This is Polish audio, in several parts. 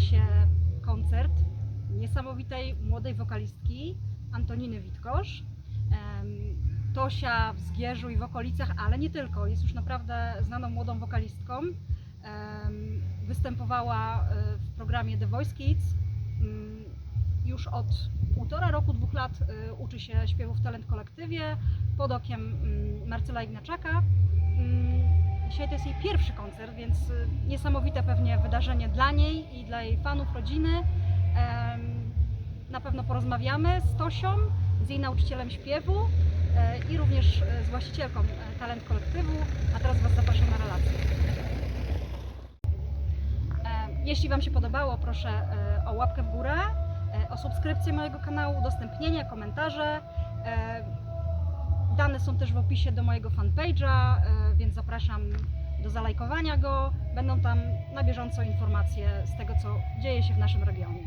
się koncert niesamowitej młodej wokalistki Antoniny Witkosz. Tosia w Zgierzu i w okolicach, ale nie tylko. Jest już naprawdę znaną młodą wokalistką. Występowała e, w programie The Voice Kids. Mm, Już od półtora roku, dwóch lat e, uczy się śpiewu w Talent Kolektywie pod okiem mm, Marcela Ignaczaka. Dzisiaj to jest jej pierwszy koncert, więc y, niesamowite pewnie wydarzenie dla niej i dla jej fanów, rodziny. Na pewno porozmawiamy z Tosią, z jej nauczycielem śpiewu e, i również e, z właścicielką e, Talent Kolektywu, a teraz Was zapraszam na relację. Jeśli Wam się podobało, proszę o łapkę w górę, o subskrypcję mojego kanału, udostępnienie, komentarze. Dane są też w opisie do mojego fanpage'a, e, więc zapraszam do zalajkowania go. Będą tam na bieżąco informacje z tego, co dzieje się w naszym regionie.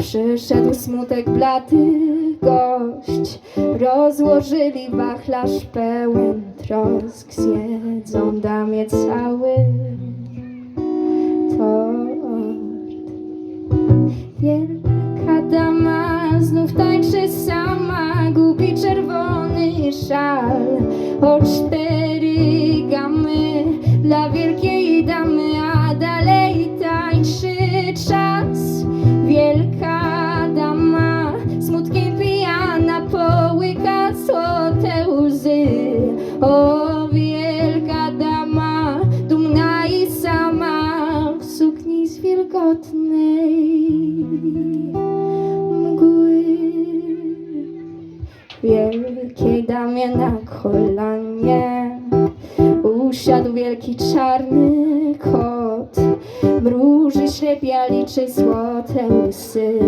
Przyszedł smutek blady gość. Rozłożyli wachlarz pełen trosk, zjedzą damie cały tort. Wielka dama znów tańczy sama, gubi czerwony szal. O cztery gamy dla wielkiej damy, a dalej tańczy złote łysy.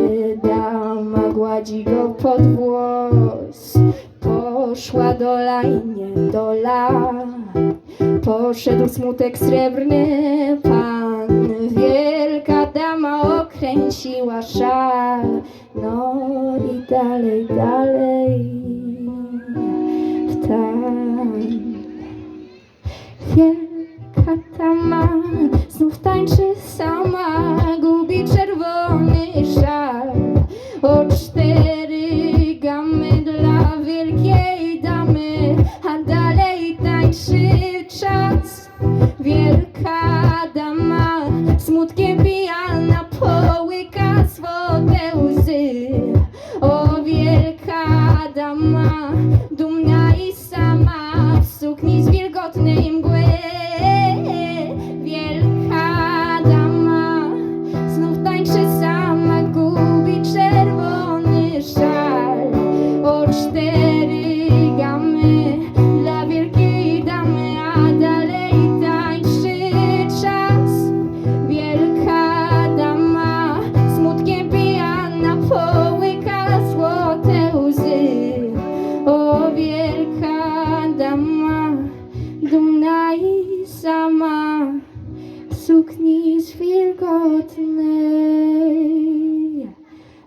Dama gładzi go pod włos. Poszła dola i niedola. Poszedł smutek srebrny pan. Wielka dama okręciła szal. No i dalej, dalej w. Wielka dama znów tańczy sama, gubi czerwony szal. O cztery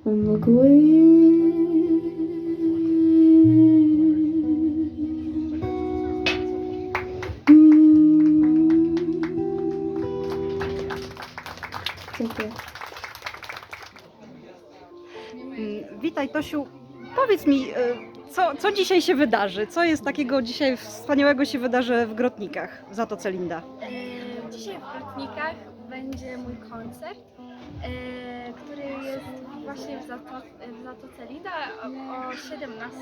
mgły. Dziękuję. Mm, Witaj Tosiu, powiedz mi, y, co, co dzisiaj się wydarzy? Co jest takiego dzisiaj wspaniałego się wydarzy w Grotnikach w Zatoce Linda? E, Dzisiaj w Grotnikach będzie mój koncert, e, który jest właśnie w, Zato w Zatoce Lida o, o 17.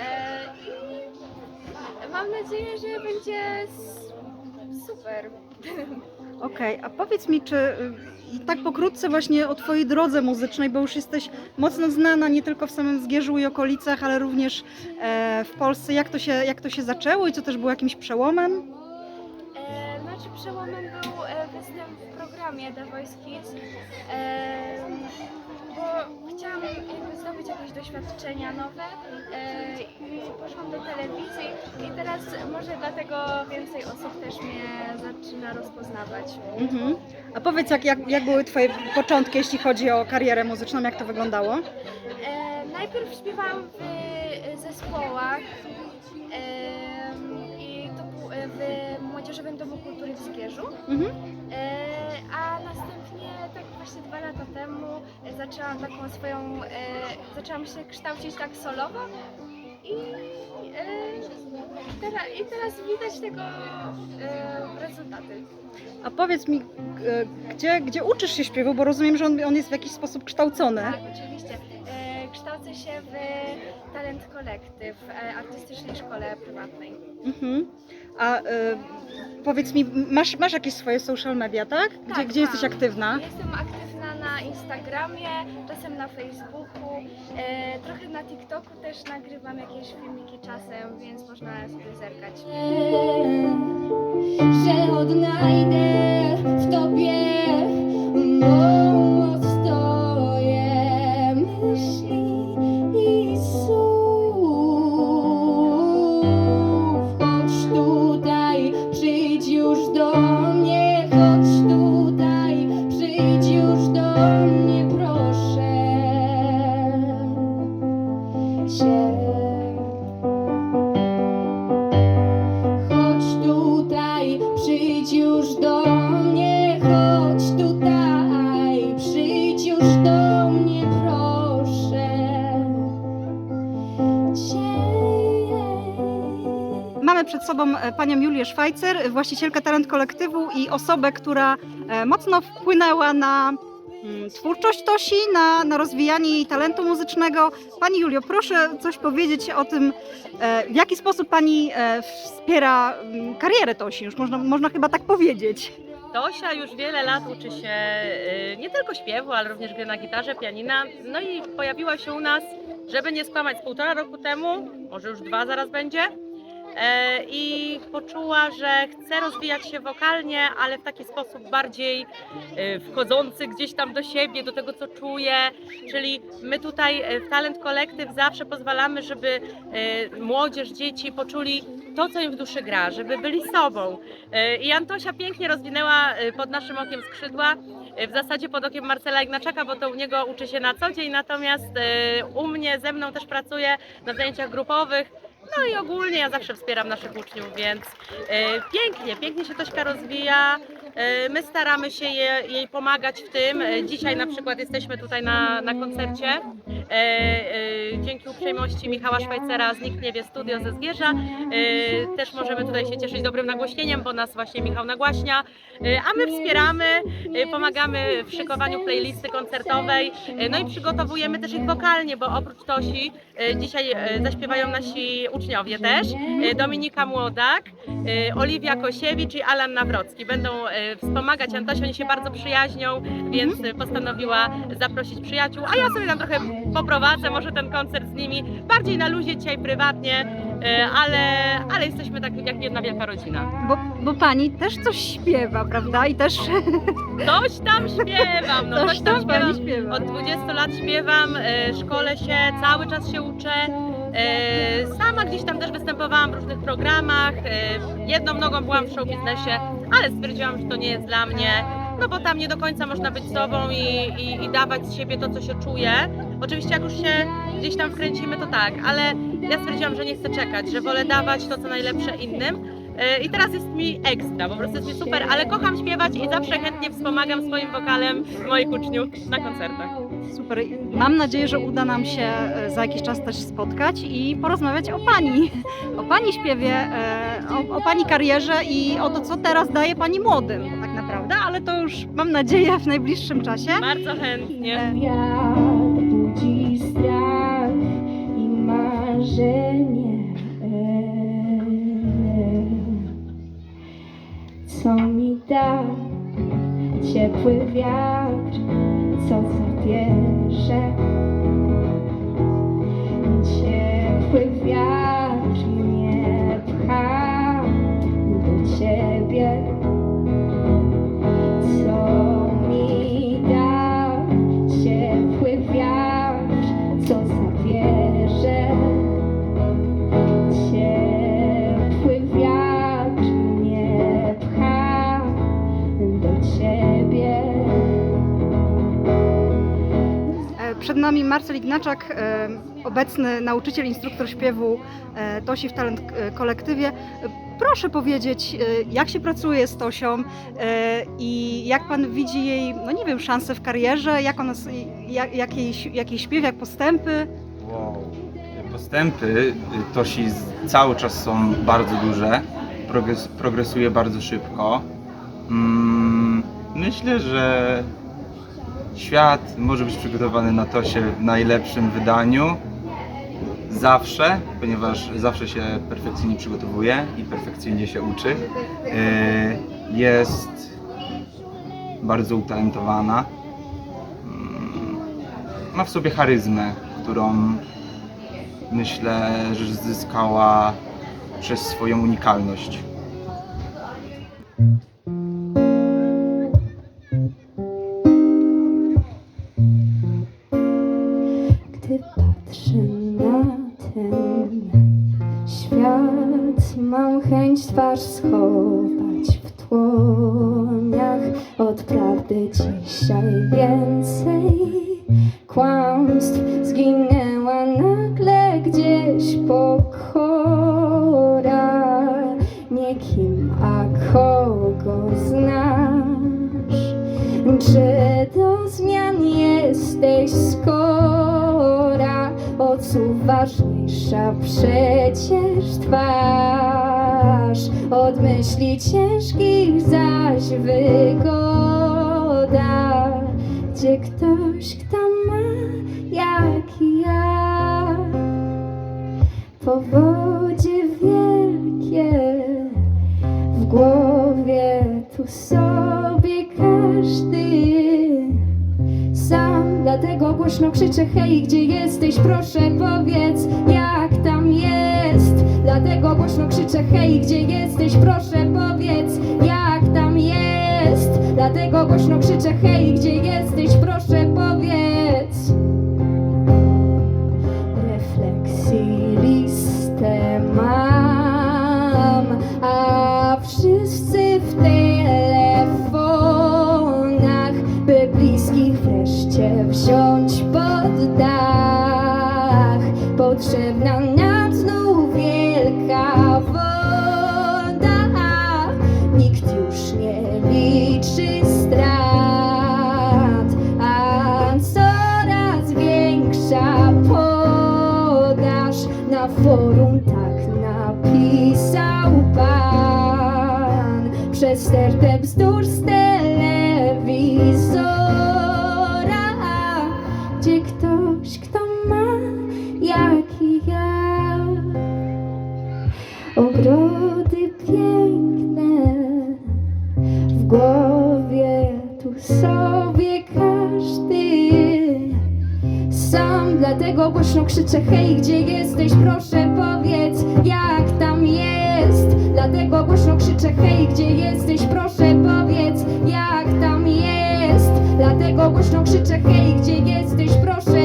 E, I mam nadzieję, że będzie super. Okej, a powiedz mi, czy y, i tak pokrótce właśnie o Twojej drodze muzycznej, bo już jesteś mocno znana nie tylko w samym Zgierzu i okolicach, ale również e, w Polsce. Jak to, się, jak to się zaczęło i co też było jakimś przełomem? E, znaczy przełomem był e, występ w programie The Voice Kids, e, bo chciałam jakby zdobyć jakieś doświadczenia nowe e, i poszłam do telewizji i teraz może dlatego więcej osób też mnie zaczyna rozpoznawać. Mhm. A powiedz, jak, jak, jak były Twoje początki, jeśli chodzi o karierę muzyczną, jak to wyglądało? E, najpierw śpiewałam w zespołach e, Młodzieżowym Domu Kultury w Zgierzu. Mhm. E, a następnie, tak właśnie dwa lata temu, e, zaczęłam taką swoją, e, zaczęłam się kształcić tak solowo i, e, teraz, i teraz widać tego e, rezultaty. A powiedz mi, e, gdzie, gdzie uczysz się śpiewu, bo rozumiem, że on, on jest w jakiś sposób kształcony. Tak, oczywiście. E, kształcę się w Talent Collective, artystycznej szkole prywatnej. Mhm. A e, powiedz mi, masz, masz jakieś swoje social media, tak? Gdzie, Tak, gdzie jesteś mam. aktywna? Jestem aktywna na Instagramie, czasem na Facebooku, e, trochę na TikToku też nagrywam jakieś filmiki czasem, więc można sobie zerkać. że odnajdę w tobie cię. Chodź tutaj, przyjdź już do mnie, chodź tutaj, przyjdź już do mnie, proszę. Mamy przed sobą e, panią Julię Szwajcer, właścicielkę Talent Kolektywu i osobę, która e, mocno wpłynęła na twórczość Tosi, na, na rozwijanie jej talentu muzycznego. Pani Julio, proszę coś powiedzieć o tym, e, w jaki sposób pani e, wspiera mm, karierę Tosi, już można, można chyba tak powiedzieć. Tosia już wiele lat uczy się y, nie tylko śpiewu, ale również gry na gitarze, pianina. No i pojawiła się u nas, żeby nie skłamać, z półtora roku temu, może już dwa zaraz będzie. E, I poczuła, że chce rozwijać się wokalnie, ale w taki sposób bardziej y, wchodzący gdzieś tam do siebie, do tego co czuje. Czyli my tutaj y, w Talent Collective zawsze pozwalamy, żeby młodzież, dzieci poczuli to, co im w duszy gra, żeby byli sobą. E, I Antosia pięknie rozwinęła e, pod naszym okiem skrzydła, e, w zasadzie pod okiem Marcela Ignaczaka, bo to u niego uczy się na co dzień, natomiast e, u mnie, ze mną też pracuje na zajęciach grupowych. No i ogólnie ja zawsze wspieram naszych uczniów, więc e, pięknie, pięknie się Tośka rozwija. E, My staramy się je, jej pomagać w tym. E, Dzisiaj na przykład jesteśmy tutaj na, na koncercie. E, e, Dzięki uprzejmości Michała Szwajcera z Nikt nie wie studio ze Zgierza. E, Też możemy tutaj się cieszyć dobrym nagłośnieniem, bo nas właśnie Michał nagłaśnia. E, A my wspieramy, e, pomagamy w szykowaniu playlisty koncertowej. E, No i przygotowujemy też ich wokalnie, bo oprócz Tosi e, dzisiaj e, zaśpiewają nasi uczniowie też. E, Dominika Młodak, e, Oliwia Kosiewicz i Alan Nawrocki. Będą e, wspomagać Antosię, oni się bardzo przyjaźnią, więc e, postanowiła zaprosić przyjaciół, a ja sobie tam trochę poprowadzę może ten koncert z nimi, bardziej na luzie dzisiaj prywatnie, e, ale, ale jesteśmy tak jak jedna wielka rodzina. Bo, bo pani też coś śpiewa, prawda? I też Coś tam śpiewam, no coś tam śpiewam. śpiewa. Od 20 lat śpiewam, e, szkolę się, cały czas się uczę. Sama gdzieś tam też występowałam w różnych programach. Jedną nogą byłam w show biznesie, ale stwierdziłam, że to nie jest dla mnie. No bo tam nie do końca można być sobą i, i, i dawać z siebie to, co się czuje. Oczywiście jak już się gdzieś tam wkręcimy, to tak, ale ja stwierdziłam, że nie chcę czekać, że wolę dawać to, co najlepsze innym. E, I teraz jest mi ekstra, po prostu jest mi super, ale kocham śpiewać i zawsze chętnie wspomagam swoim wokalem moich uczniów na koncertach. Super. Mam nadzieję, że uda nam się e, za jakiś czas też spotkać i porozmawiać o Pani, o Pani śpiewie, e, o, o Pani karierze i o to, co teraz daje Pani młodym tak naprawdę, ale to już mam nadzieję w najbliższym czasie. Bardzo chętnie. E, Wiatr budzi strach i marzenie. Co mi da, ciepły wiatr, co zabierze. Przed nami Marcel Ignaczak, e, obecny nauczyciel, instruktor śpiewu e, Tosi w Talent e, Kolektywie. Proszę powiedzieć, jak się pracuje z Tosią i jak Pan widzi jej, no nie wiem, szanse w karierze, jak, ona, jak, jak, jej, jak jej śpiew, jak postępy? Wow. Postępy y, Tosi cały czas są bardzo duże, progres, progresuje bardzo szybko. Mm, myślę, że świat może być przygotowany na Tosię w najlepszym wydaniu. Zawsze, ponieważ zawsze się perfekcyjnie przygotowuje i perfekcyjnie się uczy. Y, Jest bardzo utalentowana. Mm, Ma w sobie charyzmę, którą myślę, że zyskała przez swoją unikalność. Co ważniejsza przecież twarz. Od myśli ciężkich zaś wygoda. Gdzie ktoś, kto ma jak ja Powodzie wielkie w głowie tu sobie głośno krzyczę hej, gdzie jesteś, proszę powiedz jak tam jest? Dlatego głośno krzyczę hej, gdzie jesteś, proszę powiedz jak tam jest? Dlatego głośno krzyczę hej, gdzie jesteś, proszę powiedz. Refleksji listę mam, a wszyscy przez stertę z telewizora, gdzie ktoś, kto ma jak i ja. Ogrody piękne w głowie tu sobie każdy. Sam Dlatego głośno krzyczę hej, gdzie jesteś, proszę krzyczę hej, gdzie jesteś, proszę powiedz jak tam jest. Dlatego głośno krzyczę hej, gdzie jesteś, proszę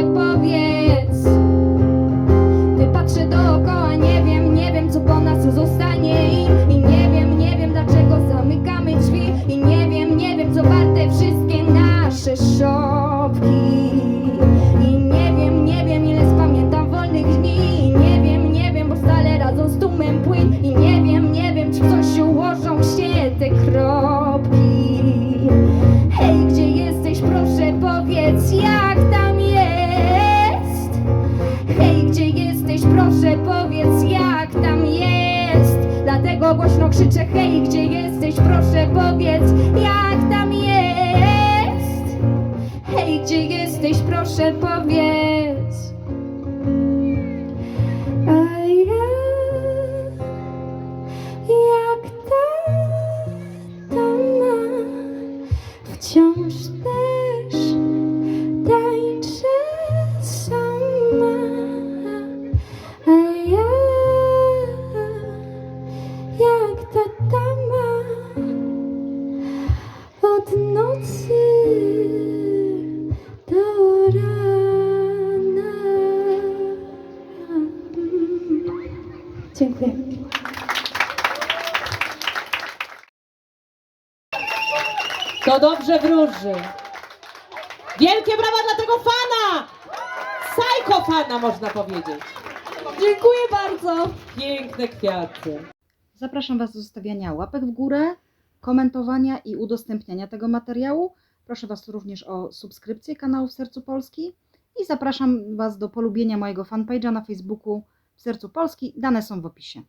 To dobrze wróży. Wielkie brawa dla tego fana! Psycho fana można powiedzieć. Dziękuję bardzo. Piękne kwiaty. Zapraszam Was do zostawiania łapek w górę, komentowania i udostępniania tego materiału. Proszę Was również o subskrypcję kanału w Sercu Polski i zapraszam Was do polubienia mojego fanpage'a na Facebooku w Sercu Polski. Dane są w opisie.